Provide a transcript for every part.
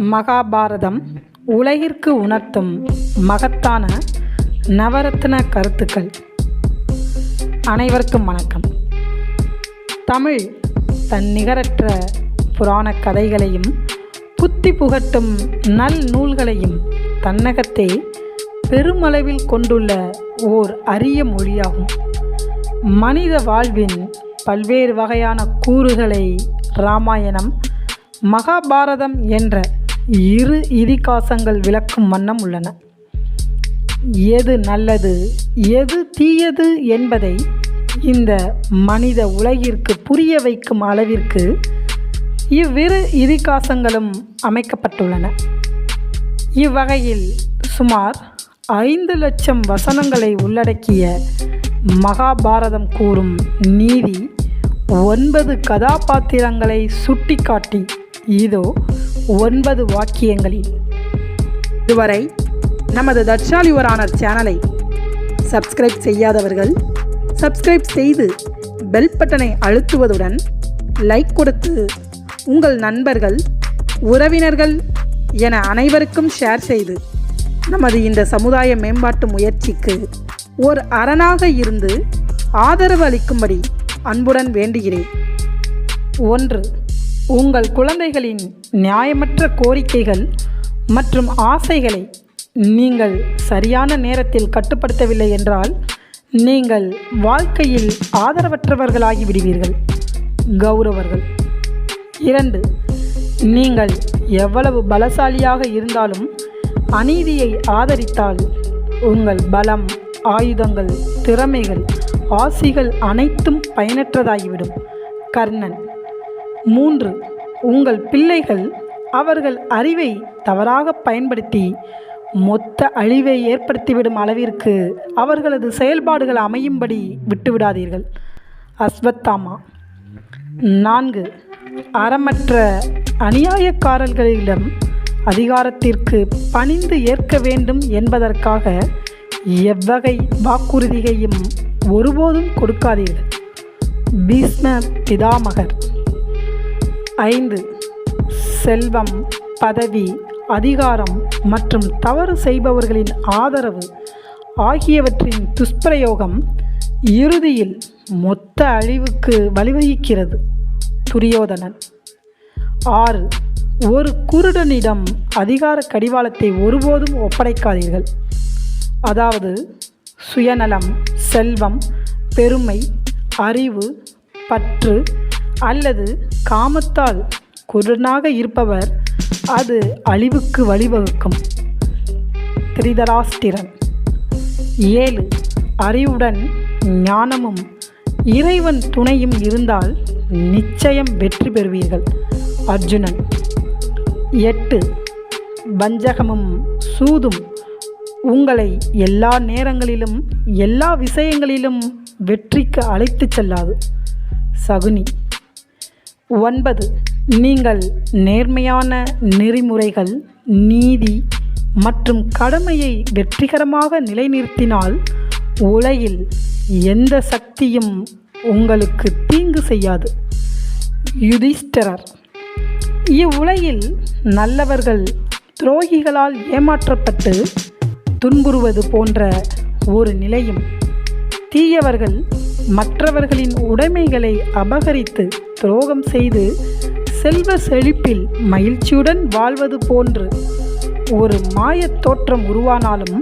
மகாபாரதம் உலகிற்கு உணர்த்தும் மகத்தான நவரத்ன கருத்துக்கள். அனைவருக்கும் வணக்கம். தமிழ் தன் நிகரற்ற புராணக் கதைகளையும் புத்தி புகட்டும் நல் நூல்களையும் தன்னகத்தே பெருமளவில் கொண்டுள்ள ஓர் அரிய மொழியாகும். மனித வாழ்வின் பல்வேறு வகையான கூறுகளை இராமாயணம் மகாபாரதம் என்ற இரு இதிகாசங்கள் விளக்கும் வண்ணம் உள்ளன. எது நல்லது எது தீயது என்பதை இந்த மனித உலகிற்கு புரிய வைக்கும் அளவிற்கு இவ்விரு இதிகாசங்களும் அமைக்கப்பட்டுள்ளன. இவ்வகையில் சுமார் ஐந்து லட்சம் வசனங்களை உள்ளடக்கிய மகாபாரதம் கூறும் நீதி ஒன்பது கதாபாத்திரங்களை சுட்டிக்காட்டி இதோ ஒன்பது வாக்கியங்களில். இதுவரை நமது தட்சாலிவரானர் சேனலை சப்ஸ்கிரைப் செய்யாதவர்கள் சப்ஸ்கிரைப் செய்து பெல் பட்டனை அழுத்துவதுடன் லைக் கொடுத்து உங்கள் நண்பர்கள் உறவினர்கள் என அனைவருக்கும் ஷேர் செய்து நமது இந்த சமுதாய மேம்பாட்டு முயற்சிக்கு ஒரு அரணாக இருந்து ஆதரவு அளிக்கும்படி அன்புடன் வேண்டுகிறேன். ஒன்று உங்கள் குழந்தைகளின் நியாயமற்ற கோரிக்கைகள் மற்றும் ஆசைகளை நீங்கள் சரியான நேரத்தில் கட்டுப்படுத்தவில்லை என்றால் நீங்கள் வாழ்க்கையில் ஆதரவற்றவர்களாகி விடுவீர்கள். கௌரவர்கள். இரண்டு நீங்கள் எவ்வளவு பலசாலியாக இருந்தாலும் அநீதியை ஆதரித்தால் உங்கள் பலம் ஆயுதங்கள் திறமைகள் ஆசிகள் அனைத்தும் பயனற்றதாகிவிடும். கர்ணன். மூன்று உங்கள் பிள்ளைகள் அவர்கள் அறிவை தவறாக பயன்படுத்தி மொத்த அழிவை ஏற்படுத்திவிடும் அளவிற்கு அவர்களது செயல்பாடுகள் அமையும்படி விட்டுவிடாதீர்கள். அஸ்வத்தாமா. நான்கு அறமற்ற அநியாயக்காரர்களிடம் அதிகாரத்திற்கு பணிந்து ஏற்க வேண்டும் என்பதற்காக எவ்வகை வாக்குறுதியையும் ஒருபோதும் கொடுக்காதீர்கள். பீஷ்ம பிதாமகர். ஐந்து. செல்வம் பதவி அதிகாரம் மற்றும் தவறு செய்பவர்களின் ஆதரவு ஆகியவற்றின் துஷ்பிரயோகம் இறுதியில் மொத்த அழிவுக்கு வழிவகிக்கிறது. துரியோதனன். ஆறு. ஒரு குருடனிடம் அதிகார கடிவாளத்தை ஒருபோதும் ஒப்படைக்காதீர்கள். அதாவது சுயநலம் செல்வம் பெருமை அறிவு பற்று அல்லது காமத்தால் குருடனாக இருப்பவர் அது அழிவுக்கு வழிவகுக்கும். திரிதராஸ்திரன் ஏழு. அறிவுடன் ஞானமும் இறைவன் துணையும் இருந்தால் நிச்சயம் வெற்றி பெறுவீர்கள். அர்ஜுனன். எட்டு. வஞ்சகமும் சூதும் உங்களை எல்லா நேரங்களிலும் எல்லா விஷயங்களிலும் வெற்றிக்கு அழைத்துச் செல்லாது. சகுனி. ஒன்பது. நீங்கள் நேர்மையான நெறிமுறைகள் நீதி மற்றும் கடமையை வெற்றிகரமாக நிலைநிறுத்தினால் உலகில் எந்த சக்தியும் உங்களுக்கு தீங்கு செய்யாது. யுதிஷ்டரர் இவ்வுலகில் நல்லவர்கள் துரோகிகளால் ஏமாற்றப்பட்டு துன்புறுவது போன்ற ஒரு நிலையும் தீயவர்கள் மற்றவர்களின் உடைமைகளை அபகரித்து துரோகம் செய்து செல்வ செழிப்பில் மகிழ்ச்சியுடன் வாழ்வது போன்று ஒரு மாயத் தோற்றம் உருவானாலும்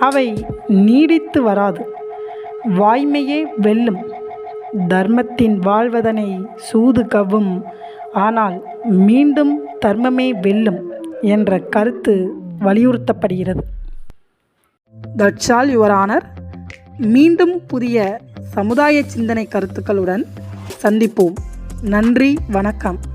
அவை நீடித்து வராது. வாய்மையே வெல்லும். தர்மத்தின் வாழ்வதனை சூது கவ்வும். ஆனால் மீண்டும் தர்மமே வெல்லும் என்ற கருத்து வலியுறுத்தப்படுகிறது. தட்சால் யுவர் ஆனர் மீண்டும் புதிய சமுதாய சிந்தனை கருத்துக்களுடன் சந்திப்போம். நன்றி வணக்கம்.